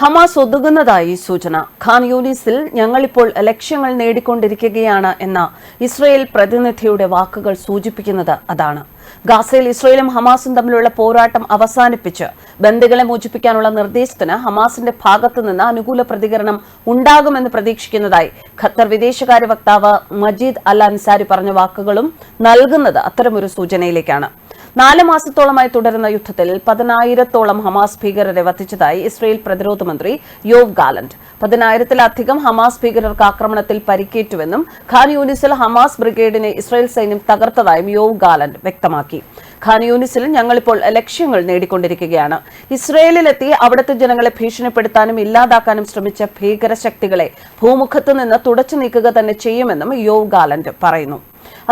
Hamas ഒതുങ്ങുന്നതായി സൂചന. ഖാൻ യൂനിസിൽ ഞങ്ങളിപ്പോൾ ലക്ഷ്യങ്ങൾ നേടിക്കൊണ്ടിരിക്കുകയാണ് എന്ന ഇസ്രയേൽ പ്രതിനിധിയുടെ വാക്കുകൾ സൂചിപ്പിക്കുന്നത് അതാണ്. ഗാസയിൽ ഇസ്രയേലും ഹമാസും തമ്മിലുള്ള പോരാട്ടം അവസാനിപ്പിച്ച് ബന്ദികളെ മോചിപ്പിക്കാനുള്ള നിർദ്ദേശത്തിന് ഹമാസിന്റെ ഭാഗത്തുനിന്ന് അനുകൂല പ്രതികരണം ഉണ്ടാകുമെന്ന് പ്രതീക്ഷിക്കുന്നതായി ഖത്തർ വിദേശകാര്യ വക്താവ് മജീദ് അൽ അൻസാരി പറഞ്ഞ വാക്കുകളും നൽകുന്നത് അത്തരമൊരു സൂചനയിലേക്കാണ്. നാല് മാസത്തോളമായി തുടരുന്ന യുദ്ധത്തിൽ പതിനായിരത്തോളം ഹമാസ് ഭീകരരെ വധിച്ചതായി ഇസ്രയേൽ പ്രതിരോധ മന്ത്രി യോവ് ഗാലന്റ്. പതിനായിരത്തിലധികം ഹമാസ് ഭീകരർക്ക് ആക്രമണത്തിൽ പരിക്കേറ്റുവെന്നും ഖാൻ യൂനിസിൽ ഹമാസ് ബ്രിഗേഡിനെ ഇസ്രയേൽ സൈന്യം തകർത്തതായും യോവ് ഗാലന്റ് വ്യക്തമാക്കി. ഖാൻ യൂനിസിൽ ഞങ്ങളിപ്പോൾ ലക്ഷ്യങ്ങൾ നേടിക്കൊണ്ടിരിക്കുകയാണ്. ഇസ്രയേലിലെത്തി അവിടുത്തെ ജനങ്ങളെ ഭീഷണിപ്പെടുത്താനും ഇല്ലാതാക്കാനും ശ്രമിച്ച ഭീകരശക്തികളെ ഭൂമുഖത്ത് നിന്ന് തുടച്ചു നീക്കുക തന്നെ ചെയ്യുമെന്നും യോവ് ഗാലന്റ് പറയുന്നു.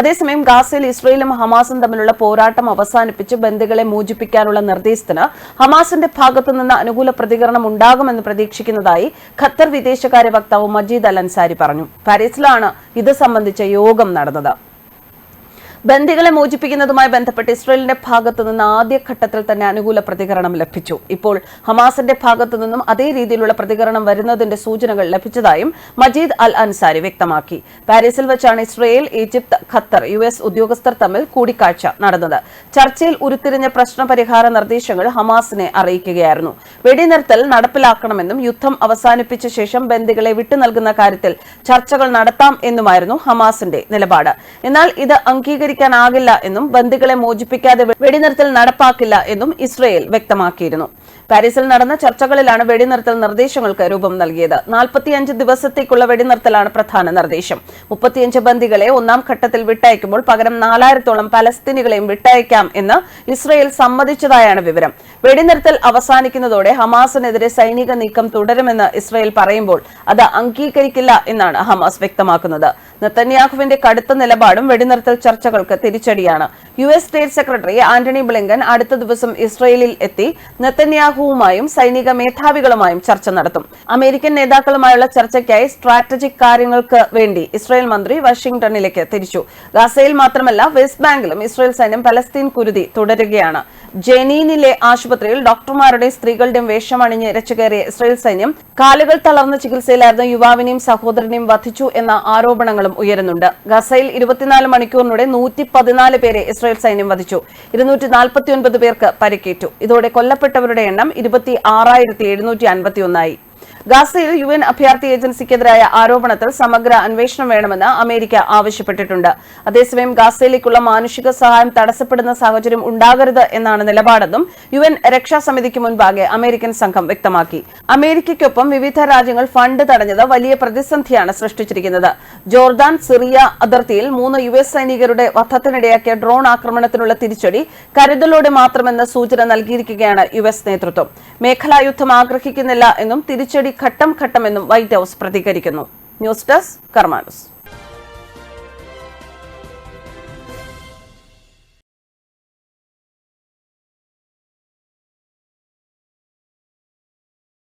അതേസമയം ഗാസയിൽ ഇസ്രയേലും ഹമാസും തമ്മിലുള്ള പോരാട്ടം അവസാനിപ്പിച്ച് ബന്ധുക്കളെ മോചിപ്പിക്കാനുള്ള നിർദ്ദേശത്തിന് ഹമാസിന്റെ ഭാഗത്തുനിന്ന് അനുകൂല പ്രതികരണം ഉണ്ടാകുമെന്ന് പ്രതീക്ഷിക്കുന്നതായി ഖത്തർ വിദേശകാര്യ വക്താവ് മജീദ് അൽ അൻസാരി പറഞ്ഞു. പാരീസിലാണ് ഇത് സംബന്ധിച്ച യോഗം നടന്നത്. ബന്ദികളെ മോചിപ്പിക്കുന്നതുമായി ബന്ധപ്പെട്ട് ഇസ്രയേലിന്റെ ഭാഗത്തു നിന്ന് ആദ്യഘട്ടത്തിൽ തന്നെ അനുകൂല പ്രതികരണം ലഭിച്ചു. ഇപ്പോൾ ഹമാസിന്റെ ഭാഗത്തു നിന്നും അതേ രീതിയിലുള്ള പ്രതികരണം വരുന്നതിന്റെ സൂചനകൾ ലഭിച്ചതായും മജീദ് അൽ അൻസാരി വ്യക്തമാക്കി. പാരീസിൽ വെച്ചാണ് Israel Egypt Qatar U S ഉദ്യോഗസ്ഥർ തമ്മിൽ കൂടിക്കാഴ്ച നടന്നത്. ചർച്ചയിൽ ഉരുത്തിരിഞ്ഞ പ്രശ്നപരിഹാര നിർദ്ദേശങ്ങൾ ഹമാസിനെ അറിയിക്കുകയായിരുന്നു. വെടിനിർത്തൽ നടപ്പിലാക്കണമെന്നും യുദ്ധം അവസാനിപ്പിച്ച ശേഷം ബന്ദികളെ വിട്ടു നൽകുന്ന കാര്യത്തിൽ ചർച്ചകൾ നടത്താം എന്നുമായിരുന്നു ഹമാസിന്റെ നിലപാട്. എന്നാൽ ഇത് അംഗീകരിക്കാനാകില്ല എന്നും ബന്ദികളെ മോചിപ്പിക്കാതെ വെടിനിർത്തൽ നടപ്പാക്കില്ല എന്നും ഇസ്രയേൽ വ്യക്തമാക്കിയിരുന്നു. പാരീസിൽ നടന്ന ചർച്ചകളിലാണ് വെടിനിർത്തൽ നിർദ്ദേശങ്ങൾക്ക് രൂപം നൽകിയത്. നാൽപ്പത്തിയഞ്ച് ദിവസത്തേക്കുള്ള വെടിനിർത്തലാണ് പ്രധാന നിർദ്ദേശം. മുപ്പത്തിയഞ്ച് ബന്ദികളെ ഒന്നാം ഘട്ടത്തിൽ വിട്ടയക്കുമ്പോൾ പകരം നാലായിരത്തോളം പലസ്തീനികളെയും വിട്ടയക്കാം എന്ന് ഇസ്രയേൽ സമ്മതിച്ചതായാണ് വിവരം. വെടിനിർത്തൽ അവസാനിക്കുന്നതോടെ ഹമാസിനെതിരെ സൈനിക നീക്കം തുടരുമെന്ന് ഇസ്രയേൽ പറയുമ്പോൾ അത് അംഗീകരിക്കില്ല എന്നാണ് ഹമാസ് വ്യക്തമാക്കുന്നത്. നെത്തന്യാഹുവിന്റെ കടുത്ത നിലപാടും വെടിനിർത്തൽ ചർച്ചകൾക്ക് തിരിച്ചടിയാണ്. U S state secretary Antony Blinken അടുത്ത ദിവസം ഇസ്രയേലിൽ എത്തി നെത്തന്യാഹുവുമായും സൈനിക മേധാവികളുമായും ചർച്ച നടത്തും. അമേരിക്കൻ നേതാക്കളുമായുള്ള ചർച്ചയ്ക്കായി സ്ട്രാറ്റജിക് കാര്യങ്ങൾക്ക് വേണ്ടി ഇസ്രയേൽ മന്ത്രി വാഷിംഗ്ടണിലേക്ക് തിരിച്ചു. ഗാസയിൽ മാത്രമല്ല വെസ്റ്റ് ബാങ്കിലും ഇസ്രയേൽ സൈന്യം പലസ്തീൻ കുരുതി തുടരുകയാണ്. ജനീനിലെ ആശുപത്രിയിൽ ഡോക്ടർമാരുടെയും സ്ത്രീകളുടെയും വേഷമണിഞ്ഞ് ഇരച്ചുകയറിയ ഇസ്രയേൽ സൈന്യം കാലുകൾ തളർന്ന ചികിത്സയിലായിരുന്ന യുവാവിനെയും സഹോദരനെയും വധിച്ചു എന്ന ആരോപണങ്ങളും ഉയരുന്നുണ്ട്. ഗസയിൽ ഇരുപത്തിനാല് മണിക്കൂറിനൂടെ നൂറ്റി പതിനാല് പേരെ ഇസ്രായേൽ സൈന്യം വധിച്ചു. ഇരുന്നൂറ്റി നാൽപ്പത്തിയൊൻപത് പേർക്ക് പരിക്കേറ്റു. ഇതോടെ കൊല്ലപ്പെട്ടവരുടെ എണ്ണം ഇരുപത്തി ആറായിരത്തി എഴുന്നൂറ്റി അൻപത്തിയൊന്നായി. ഗാസയിൽ യു എൻ അഭയാർത്ഥി ഏജൻസിക്കെതിരായ ആരോപണത്തിൽ സമഗ്ര അന്വേഷണം വേണമെന്ന് അമേരിക്ക ആവശ്യപ്പെട്ടിട്ടുണ്ട്. അതേസമയം ഗാസയിലേക്കുള്ള മാനുഷിക സഹായം തടസ്സപ്പെടുന്ന സാഹചര്യം ഉണ്ടാകരുത് എന്നാണ് നിലപാടെന്നും യു എൻ രക്ഷാസമിതിക്ക് മുൻപാകെ അമേരിക്കൻ സംഘം വ്യക്തമാക്കി. അമേരിക്കയ്ക്കൊപ്പം വിവിധ രാജ്യങ്ങൾ ഫണ്ട് തടഞ്ഞത് വലിയ പ്രതിസന്ധിയാണ് സൃഷ്ടിച്ചിരിക്കുന്നത്. ജോർദാൻ സിറിയ അതിർത്തിയിൽ മൂന്ന് യു എസ് സൈനികരുടെ വധത്തിനിടയാക്കിയ ഡ്രോൺ ആക്രമണത്തിനുള്ള തിരിച്ചടി കരുതലോടെ മാത്രമെന്ന് സൂചന നൽകിയിരിക്കുകയാണ് യു എസ് നേതൃത്വം. മേഖലാ യുദ്ധം ആഗ്രഹിക്കുന്നില്ല എന്നും തിരിച്ചടി ഘട്ടം ഘട്ടമെന്നും വൈറ്റ് ഹൌസ് പ്രതികരിക്കുന്നു. News desk കർമാനസ്.